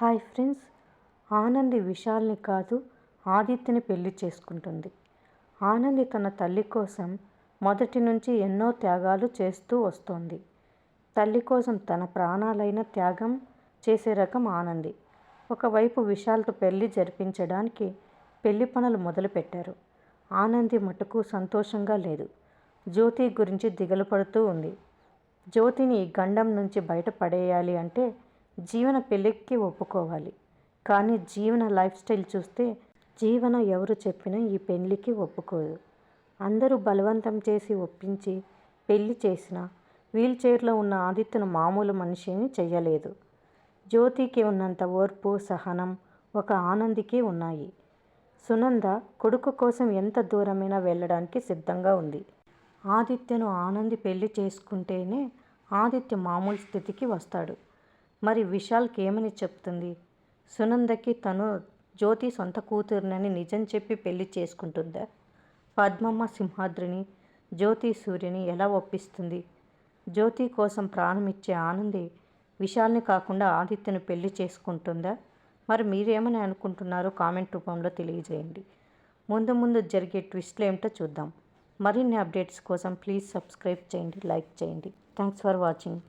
Hi friends. Anandi విశాల్ని కాదు ఆదిత్యని పెళ్ళి చేసుకుంటుంది. ఆనంది తన తల్లి కోసం మొదటి నుంచి ఎన్నో త్యాగాలు చేస్తూ వస్తోంది. తల్లి కోసం తన ప్రాణాలైన త్యాగం చేసే రకం ఆనంది. ఒకవైపు విశాల్తో పెళ్ళి జరిపించడానికి పెళ్ళి పనులు మొదలుపెట్టారు. ఆనంది మటుకు సంతోషంగా లేదు. జ్యోతి గురించి దిగులు పడుతూ ఉంది. జ్యోతిని గండం నుంచి బయటపడేయాలి అంటే జీవన పెళ్ళికి ఒప్పుకోవాలి. కానీ జీవన లైఫ్ స్టైల్ చూస్తే జీవన ఎవరు చెప్పినా ఈ పెళ్ళికి ఒప్పుకోదు. అందరూ బలవంతం చేసి ఒప్పించి పెళ్ళి చేసిన వీల్ చైర్లో ఉన్న ఆదిత్యను మామూలు మనిషిని చెయ్యలేదు. జ్యోతికి ఉన్నంత ఓర్పు సహనం ఒక ఆనందికి ఉన్నాయి. సునంద కొడుకు కోసం ఎంత దూరమైనా వెళ్ళడానికి సిద్ధంగా ఉంది. ఆదిత్యను ఆనంది పెళ్ళి చేసుకుంటేనే ఆదిత్య మామూలు స్థితికి వస్తాడు. మరి విశాల్కి ఏమని చెప్తుంది? సునందకి తను జ్యోతి సొంత కూతురునని నిజం చెప్పి పెళ్ళి చేసుకుంటుందా? పద్మమ్మ సింహాద్రిని జ్యోతి సూర్యని ఎలా ఒప్పిస్తుంది? జ్యోతి కోసం ప్రాణం ఇచ్చే ఆనంది విశాల్ని కాకుండా ఆదిత్యను పెళ్ళి చేసుకుంటుందా? మరి మీరేమని అనుకుంటున్నారో కామెంట్ రూపంలో తెలియజేయండి. ముందు ముందు జరిగే ట్విస్ట్లు ఏమిటో చూద్దాం. మరిన్ని అప్డేట్స్ కోసం ప్లీజ్ సబ్స్క్రైబ్ చేయండి లైక్ చేయండి. Thanks for watching.